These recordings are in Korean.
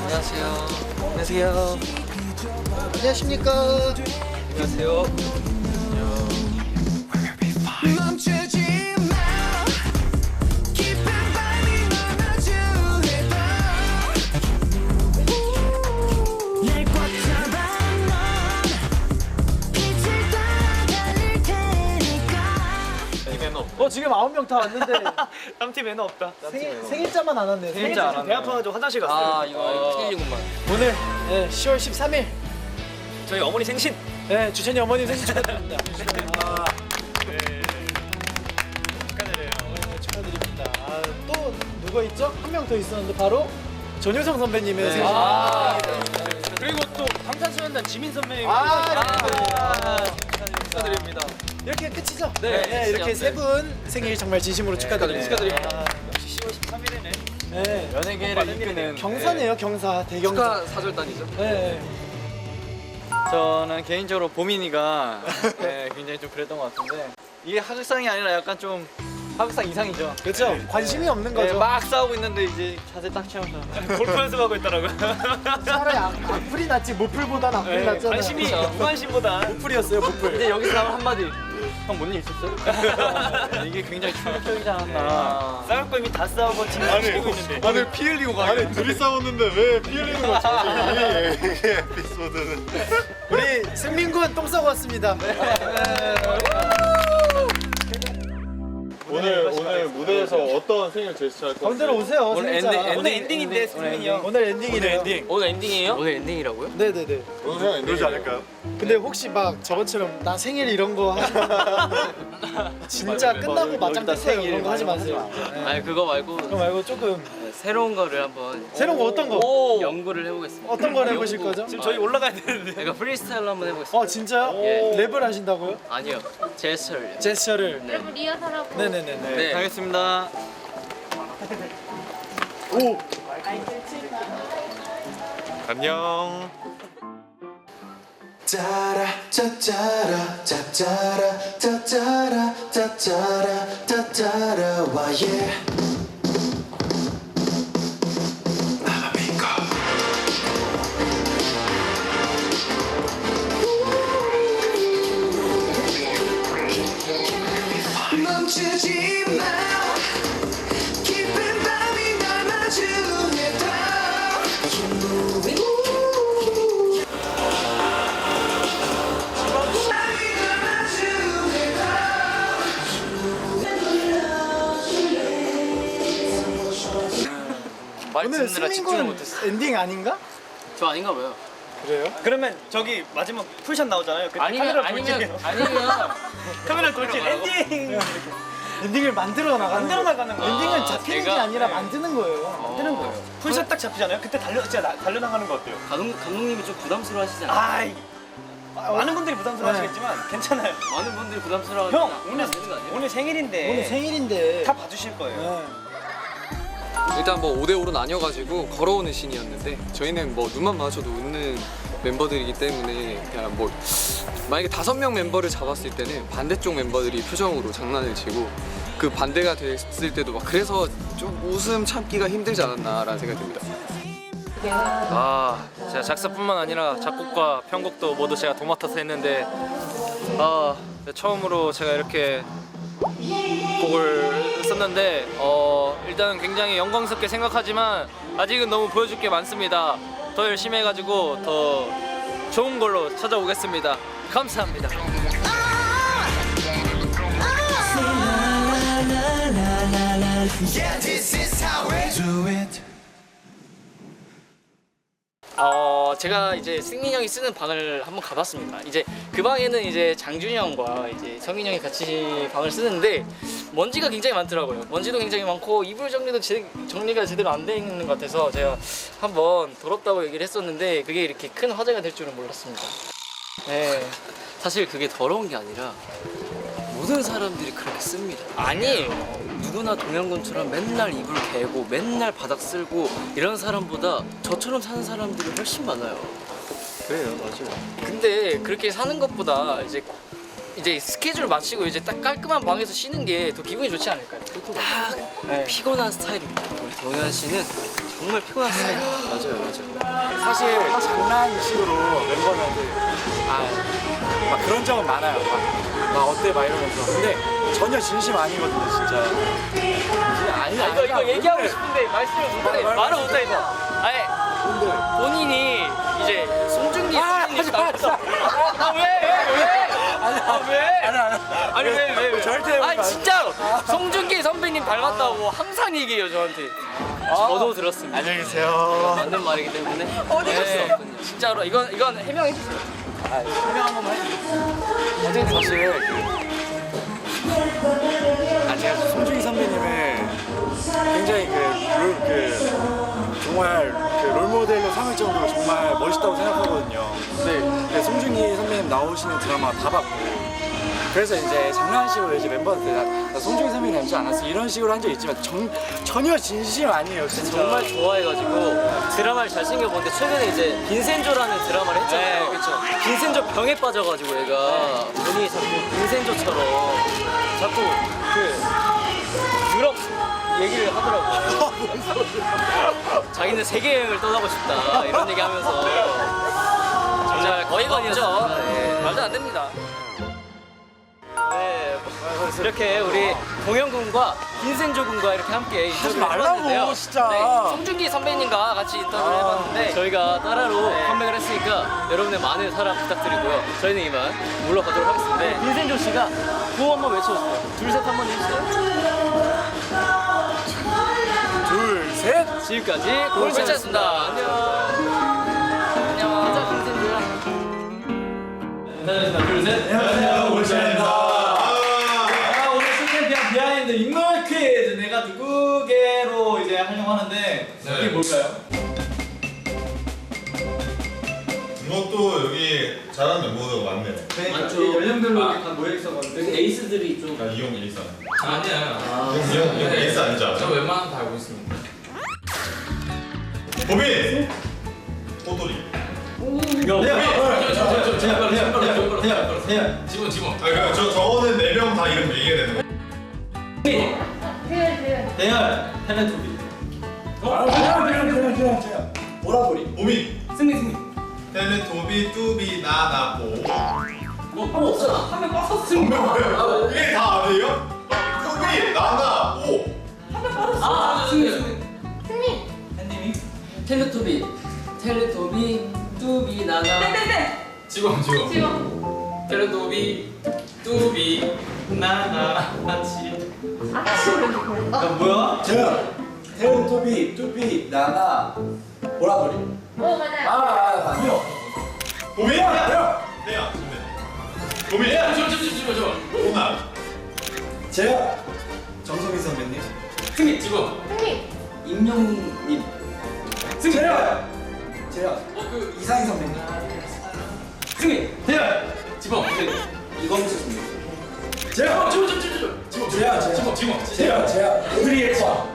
안녕하세요. 안녕하세요. 안녕하십니까. 안녕하세요. 멈추 어 지금 아홉 명 다 왔는데 땀팀 매너 없다. 생일, 생일자만 안 왔네. 진짜 안배 아파가지고 화장실 갔어요. 아 이거 큰일이구만. 오늘 네, 10월 13일 저희 어머니 생신. 네, 주천이 어머님 생일 축하드립니다. 축하드려요. 네, 축하드립니다. 아, 또 누가 있죠? 한 명 더 있었는데 바로 전효성 선배님의 생일. 아, 그리고 또 방탄소년단 지민 선배님. 아, 축하드립니다. 이렇게 끝이죠? 네, 이렇게 끝이죠. 세분 생일 정말 진심으로 축하드립니다. 축하드립니다. 역시 10월 13일이네. 네. 연예계를 이끄는 경사네요, 경사. 대경사. 축하 사절단이죠. 네. 저는 개인적으로 보민이가 네, 굉장히 좀 그랬던 것 같은데 이게 하극상이 아니라 약간 좀 하극상 이상이죠. 그렇죠. 관심이 없는 네, 거죠. 막 싸우고 있는데 이제 자세 딱 채워서 골프 연습하고 있더라고요. 차라리 악- 악플이 낫지 모플보단 악플이 네, 낫잖아요. 관심이 무관심보다. 모플이었어요, 모플. 근데 여기서 한마디 형 뭔 일 있었어요? 네, 이게 굉장히 충격적이지 않았나. 싸울 거 이미 다 싸우고 지금 치고 있는데. 아니 피 흘리고 가. 아니 둘이 싸웠는데 왜 피 흘리는 거지? 이게 에피소드는. 우리 승민군 똥 싸고 왔습니다. 네. 오늘 오늘 무대에서 어떤 생일 제스처 할 가운데로 건지. 오세요. 오늘. 엔딩, 오늘 엔딩인데 형. 오늘 엔딩이네요. 엔딩. 오늘 엔딩이에요? 오늘 엔딩이라고요? 네네네. 오늘 생일 그러지 않을까요? 근데 혹시 막 저번처럼 나 생일 이런 거 하지 진짜 끝나고 맞짱 생일 이런 거 하지 마세요. 네. 아니 그거 말고 그거 말고 조금 새로운 거를 한번 새로운 거 어떤 거? 연구를 해보겠습니다. 어떤 걸 해보실 거죠? 지금 저희 올라가야 되는데. 제가 프리스타일로 한번 해보겠습니다. 어 진짜요? 예. 랩을 하신다고요? 아니요, 제스처를. 제스처를. 네. 리허설하고 네네네 네. 네. 하겠습니다. 오. 안녕. 짜라 짜짜라 짜짜라 짜짜라 짜짜라 짜짜라 와예 멈추지 마 깊은 밤이 날 마주해도 말 오늘 듣느라 집중을 승민군 못했어. 엔딩 아닌가? 저 아닌가 봐요. 그래요? 그러면 저기 마지막 풀샷 나오잖아요. 그때 아니면 카메라 아니면 돌진해요. 아니면 카메라 돌진 엔딩. 엔딩을 만들어 나가는 만들어 거예요. 나가는 거. 엔딩은 아, 잡히는 게 아니라 네. 만드는 거예요. 만드는 거예요. 풀샷 딱 잡히잖아요. 그때 달려 진짜 나- 달려 나가는 거 어때요? 감독 감독님이 좀 부담스러워하시잖아요. 아이. 많은 분들이 부담스러워하시겠지만 괜찮아요. 많은 분들이 부담스러워하시면 형 오늘? 오늘 생일인데 오늘 생일인데. 다 봐주실 거예요. 네. 일단 뭐 5대5로 나뉘어가지고 걸어오는 씬이었는데 저희는 뭐 눈만 마주쳐도 웃는 멤버들이기 때문에 그냥 뭐 만약에 다섯 명 멤버를 잡았을 때는 반대쪽 멤버들이 표정으로 장난을 치고 그 반대가 됐을 때도 막 그래서 좀 웃음 참기가 힘들지 않았나라는 생각이 듭니다. 아, 제가 작사뿐만 아니라 작곡과 편곡도 모두 제가 도맡아서 했는데 아, 처음으로 제가 이렇게 곡을 썼는데 어, 일단은 굉장히 영광스럽게 생각하지만 아직은 너무 보여줄 게 많습니다. 더 열심히 해가지고 더 좋은 걸로 찾아오겠습니다. 감사합니다. Yeah, this is how we do it. 어 제가 이제 승민 형이 쓰는 방을 한번 가봤습니다. 이제 그 방에는 이제 장준이 형과 이제 성민 형이 같이 방을 쓰는데 먼지가 굉장히 많더라고요. 먼지도 굉장히 많고 이불 정리도 제, 정리가 제대로 안 돼 있는 것 같아서 제가 한번 더럽다고 얘기를 했었는데 그게 이렇게 큰 화제가 될 줄은 몰랐습니다. 네, 사실 그게 더러운 게 아니라 모든 사람들이 그렇게 씁니다. 아니에요. 누구나 동양군처럼 맨날 이불 개고 맨날 바닥 쓸고 이런 사람보다 저처럼 사는 사람들이 훨씬 많아요. 그래요, 맞아요. 근데 그렇게 사는 것보다 이제 이제 스케줄 마치고 이제 딱 깔끔한 방에서 쉬는 게 더 기분이 좋지 않을까요? 딱 네. 피곤한 스타일입니다. 우리 동현 씨는 정말 피곤했어요. 맞아요, 맞아요. 사실 장난식으로 멤버들한테 아, 막 그런 적은 많아요. 막, 막 어때 막 이러면서. 근데 전혀 진심 아니거든요, 진짜. 아니, 아, 이거 이거 얘기하고 싶은데 말씀을 못해 말- 말을 못해 이거. 아니 본인이 이제 송중기 선배님 닮았다. 아 왜? 왜? 왜? 아 왜? 아니, 아니. 아니 왜 왜? 왜? 절대 아니 진짜 송중기 선배님 닮았다고 항상 얘기해요 저한테. 저도 들었습니다. 안녕히 계세요. 맞는 말이기 때문에 네, 진짜로 이건 이건 해명해 주세요. 해명 한 번만 해주세요. 사실 아 제가 송중기 선배님을 굉장히 그, 롤, 그 정말 그 롤모델로 삼을 정도로 정말 멋있다고 생각하거든요. 근데 그 송중기 선배님 나오시는 드라마 다 봤고 그래서 이제 장난식으로 이제 멤버한테 나, 나 송중기 선배님 닮지 않았어 이런 식으로 한 적 있지만 전, 전혀 진심 아니에요 진짜. 정말 좋아해가지고 드라마를 잘 챙겨보는데 최근에 이제 빈센조라는 드라마를 했잖아요. 네, 그쵸. 빈센조 병에 빠져가지고 얘가 본인이 자꾸 빈센조처럼 자꾸 그 유럽 얘기를 하더라고요. 자기는 세계 여행을 떠나고 싶다 이런 얘기하면서 정말 어이가 없죠. 네. 말도 안 됩니다. 네, 뭐 이렇게 우리 동현 군과 빈센조 군과 이렇게 함께 인터뷰를 말라고, 해봤는데요. 진짜. 네, 송중기 선배님과 같이 인터뷰를 해봤는데 저희가 따라로 네. 컴백을 했으니까 여러분의 많은 사랑 부탁드리고요. 저희는 이만 물러가도록 하겠습니다. 네, 빈센조 씨가 구호 한번 외쳐주세요. 둘, 셋 한번 해주세요. 둘, 셋. 지금까지 골프였습니다. 안녕. 안녕. 진짜 빈센조야. 아, 하는데 이게 뭘까요? 이것도 여기 잘하는 멤버가 많네. 그러니까 맞죠. 이게 연령별로 이렇게 다 모여 있어가지고 여기 에이스들이 좀. 아, 이용 일사. 아니야. 이용 이용 일사 아니죠? 저 웬만하면 다 알고 있습니다. 보빈. 호돌이. 지금 지금. 아, 그러니까 저 저거는 네 명 다 이름 얘기해야 되는 거. 대열 텔레토비 보빈. 승리 승리. 텔레토비, 뚜비, 나나, 보. 뭐 없잖아. 한명 빠졌어. 이게 다 아니에요? 뚜비, 나나, 보. 아 승리 승리. 팬님이 텔레토비, 텔레토비, 뚜비, 나나. 지금 지금. 텔레도비, 뚜비, 나나, 아치. 야 뭐야? 제가 태훈토비, 뚜비, 나나, 보라돌이. 오 맞아요. 아, 아, 아니요. 보빈. 대야. 대야. 선배. 보빈. 저, 저, 저, 저, 저. 오나. 제가 정성희 선배님. 승리 지금. 승리. 임영웅님. 제가 제가 어 그 이상희 선배님. 승리. 대열. 지범. 이광수 선배. 제가 지금 지금 지금 지금. 제가 제가 지금 지금. 제가 제가 오드리 헵번.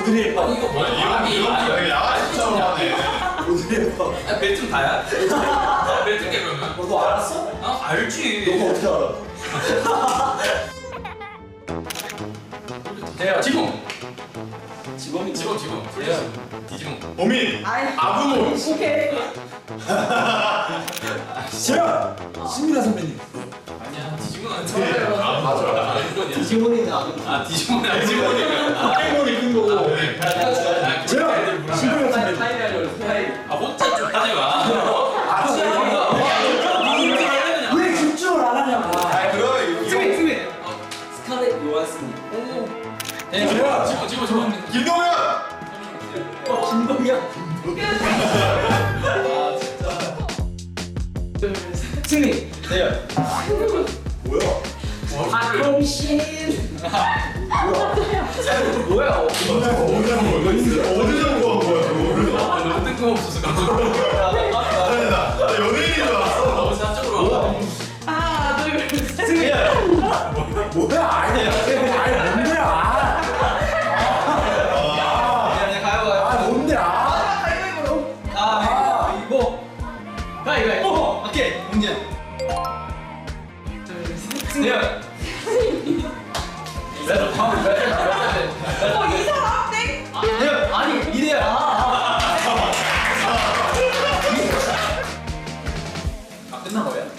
오드리 헵번. 이거 뭐야? 아, 이런 이런 거 되게 야간식처럼 하네. 오드리 헵번. 아, 벨트 다야? 아, 게 그러면? 어, 너 알았어? 아 알지. 너 어떻게 알아? 대열. 지범. 지범이 지범 지범. 대열. 디지몬. 보민. 아부노. 제가 신민아 선배님. 디지몬 아니야. 아 맞아. 디지몬이는 아는 아 디지몬 디지몬이니까. 포켓몬이 큰 거고. 제가 신민아 선배님. 스타일이 아니라 스타일. 아 혼자 좀 하지 마. 승재. 승재야 끝난 거예요?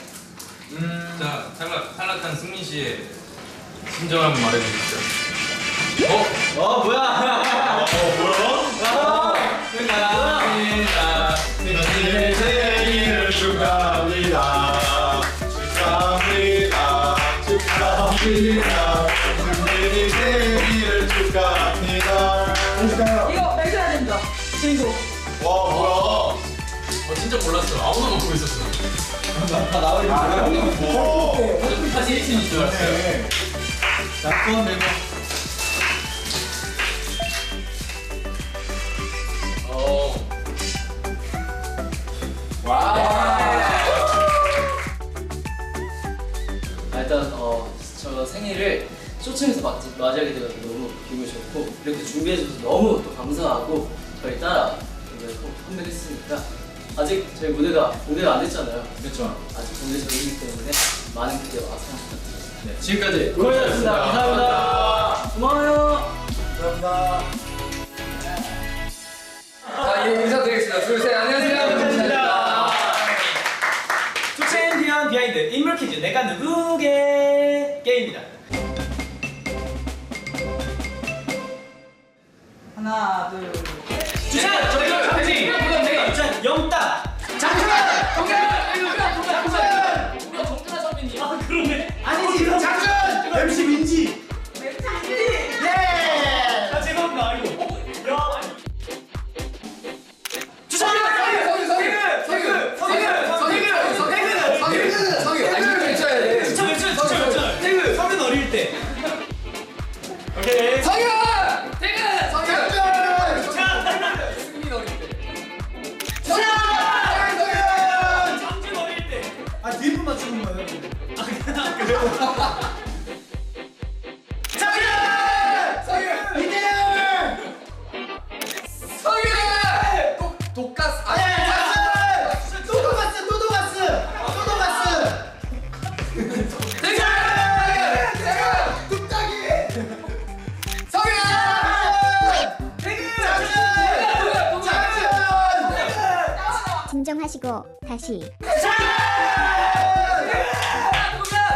음. 자, 탈락, 탈락한 승민 씨의 진정한 말해주세요. 다시 1층인 줄 알았어요. 자, 소원 들고. 어. 아, 일단 어, 저 생일을 쇼츠에서 맞, 맞이하게 돼서 너무 기분이 좋고 이렇게 준비해줘서 너무 또 감사하고 저희 따라 컴백했으니까 아직 저희 무대가 무대가 안 됐잖아요. 그렇죠. 아직 무대 전이기 때문에 많은 기대와 사랑 부탁드립니다. 네, 지금까지 고맙습니다. 감사합니다. 고마워요. 감사합니다. 자, 예, 인사드리겠습니다. 둘, 셋, 안녕하세요. 감사합니다. 투챔피언 비하인드 인물 퀴즈 내가 누구게 게임입니다. 하나, 둘. 주찬 저기 강지 주찬 영따 잠시만! 동현! 동현! 맞추는 거예요? 독, 독가스. 뚝딱이! 성규! 진정하시고 다시 야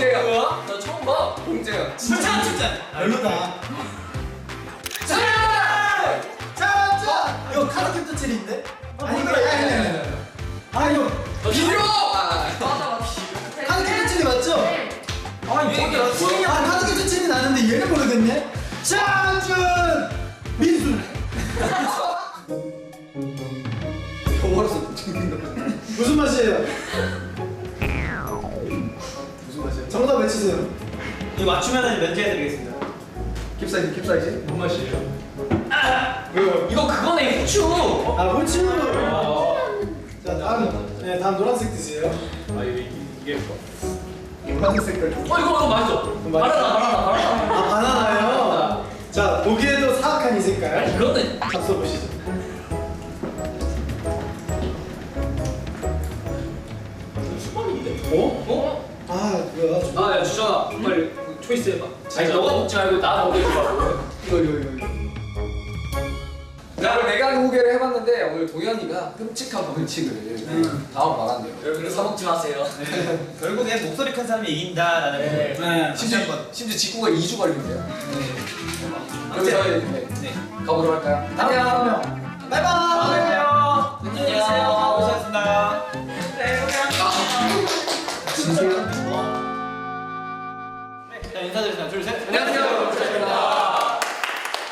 봉재야. 나 처음 봐. 봉재야. 주찬 주찬 별로다 장준! 이거 카드 캡터 칠인데? 아니 이거 아니 아니 아니 아 이거 비디오! 아, 카드 캡터 칠이 맞죠? 아 이거 아 카드 캡터 칠이 나는데 얘를 모르겠네 장준! 민수 무슨 맛이에요? 정답 외치세요 이거 맞추면 면제해드리겠습니다 캡사이즈 캡사이즈 뭔 맛이에요? 이거 그거네 후추. 아 후추 자 다음 네 다음 노란색 드세요 아 이게 이게 노란색 색깔 어 이거 이거 맛있어. 바나나 바나나 바나나. 아 바나나요? 자 보기에도 사악한 이 색깔 그거는 잡숴 보시죠 수박인데? 어? 어? 아 뭐야 저- 아야 주전아 빨리 초이스 해봐. 아니 너가 먹지 말고 나 먹을 거라고. 이거 이거 이거 이거 자, 오늘 내가 후계를 해봤는데 오늘 동현이가 끔찍한 벌칙을 다음 말한대요. 여러분 사 먹지 마세요. 결국엔 목소리 큰 사람이 이긴다라는 네. 거. 네. 심지어, 심지어 직구가 2주 걸린대요. 그럼 저희 네. 네. 가보도록 할까요? 안녕! 바이바이. 안녕히 계세요. 고생하셨습니다. 네, 고생하셨습니다. 자, 인 사 인사드리겠습니다. 둘, 셋. 안녕하세요.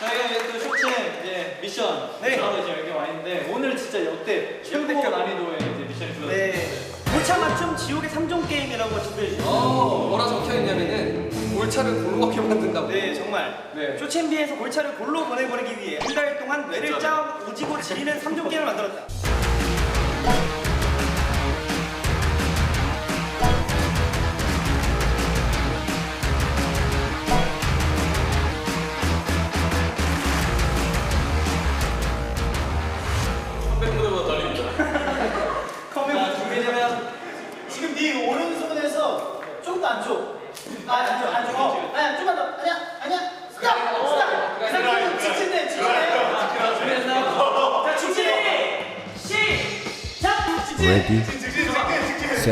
저희가 이제 또 쇼챔 이제 미션 하러 이제 여기 와 있는데 오늘 진짜 역대 최고 난이도의 이제 미션이 들어요. 네. 골차 맞춤 지옥의 3종 게임이라고 준비해 주셨어요. 어, 뭐라 적혀 있냐면은 골차를 골로 먹게 만든다고. 네, 정말. 네. 쇼챔비에서 골차를 골로 보내버리기 위해 한 달 동안 뇌를 짜 오지고 지리는 3종 게임을 만들었다. 아. 어. 그 직진! 시작! 직진! 시,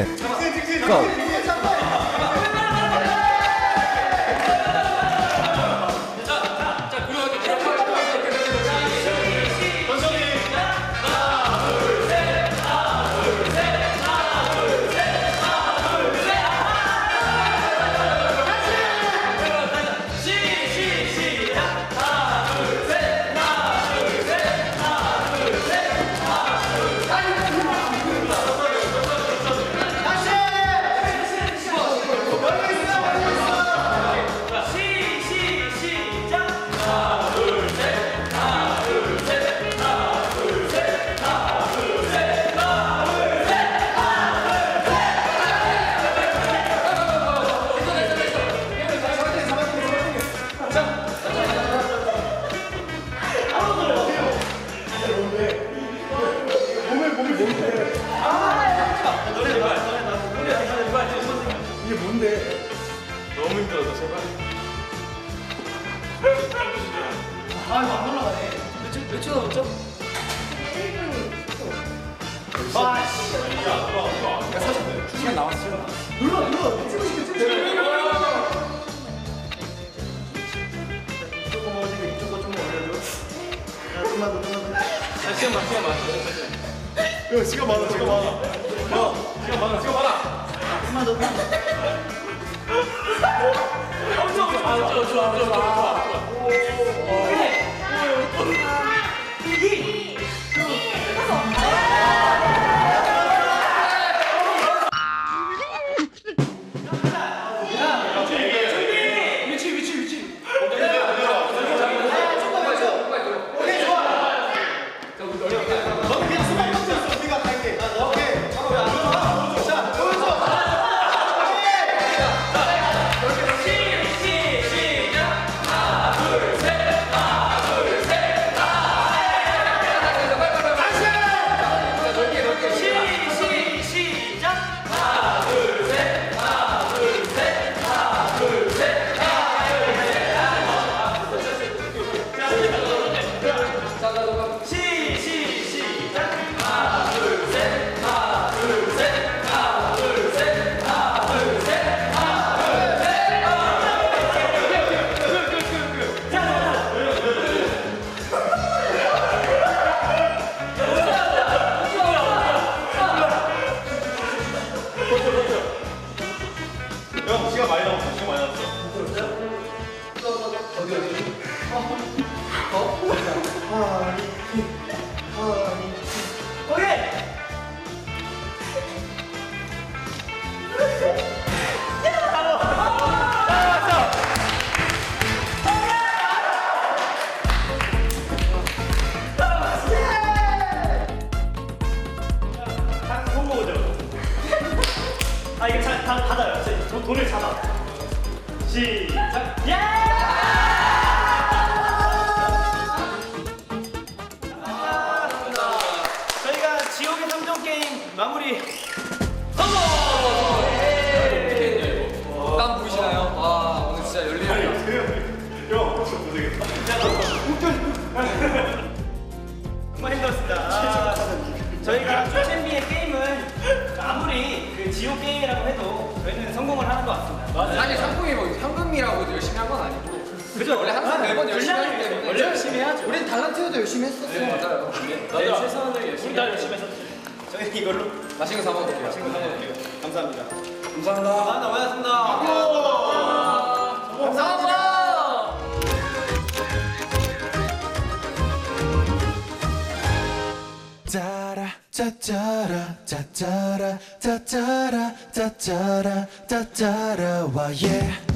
시간 많아, 시간 많아. 야, 시간 많아, 시간 많아. 야, 시간 많아, 시간 많아. 좀만 더, 좀만 더. 시, 정말 힘들었습니다. 아, 저희가 쇼챔비의 게임은 아무리 그 지옥 게임이라고 해도 저희는 성공을 하는 것 같습니다. 아니 상품이 뭐 현금이라고 열심히 한 건 아니고. 그죠? 원래 항상 매번 열심히 하기 때문에. 원래 열심히 하죠. 우린 달란트도 열심히 했었어요. 맞아요. 네, 최선을 열심히. 우리 다 열심히 했었죠. 저희 이걸로 맛있는 거 사 먹을게요. 감사합니다. 감사합니다. 감사합니다. 고맙습니다. 감사합니다. 따라 따따라 따따라 따따라 따따라 따따라 와 yeah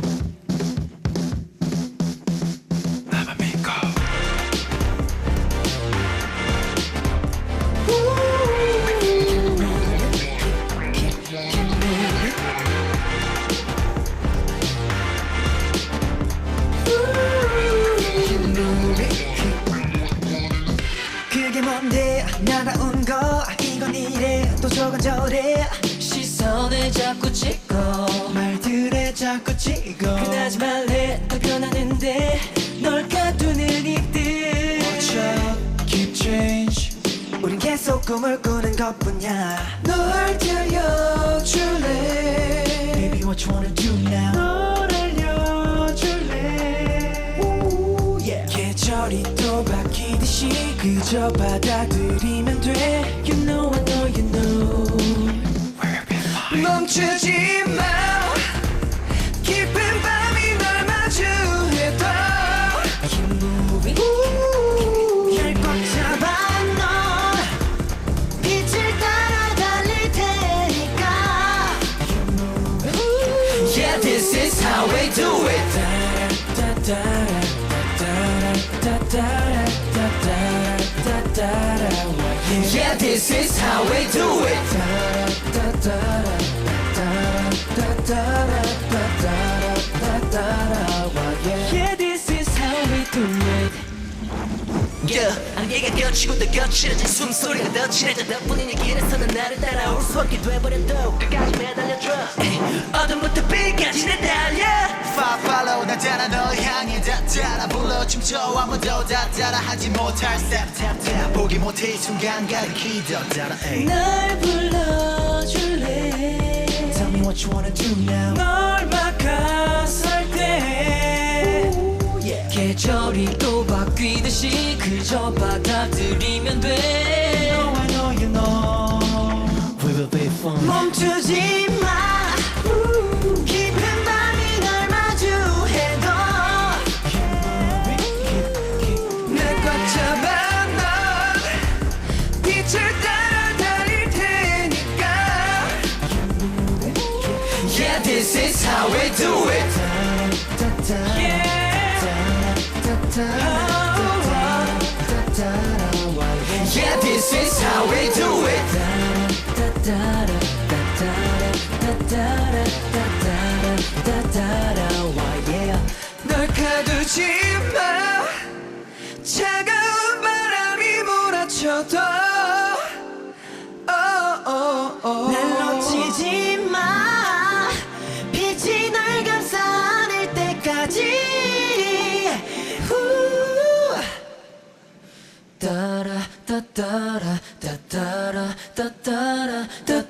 계절이 또 바뀌듯이 그저 받아들이면 돼. You know I know you know. 멈추지 마 this is how we do it. Yeah this is how we do it. Yeah 안개가 겹치고 더 거칠어진 숨소리가 더 칠해져 덕분인 이 길에서는 나를 따라올 수 없게 돼버려도 끝까지 매달려줘. 에이, 어둠부터 빛까지 내달려 Far follow 날 따라 널 향해 다 따라 불러 춤춰 아무도 다 따라 하지 못할 step tap tap 보기 못해 이 순간 가리키던 따라 에이. 날 불러줄래 Tell me what you wanna do now 널 막아설 때 계절이 또 바뀌듯이 그저 받아들이면 돼 know I know you know We will be fun 멈추지 we do it Yeah Yeah this is how we do it 널 가두지 마 차가운 바람이 몰아쳐도 따라 따따라 따따라 따따라 따따라 따따라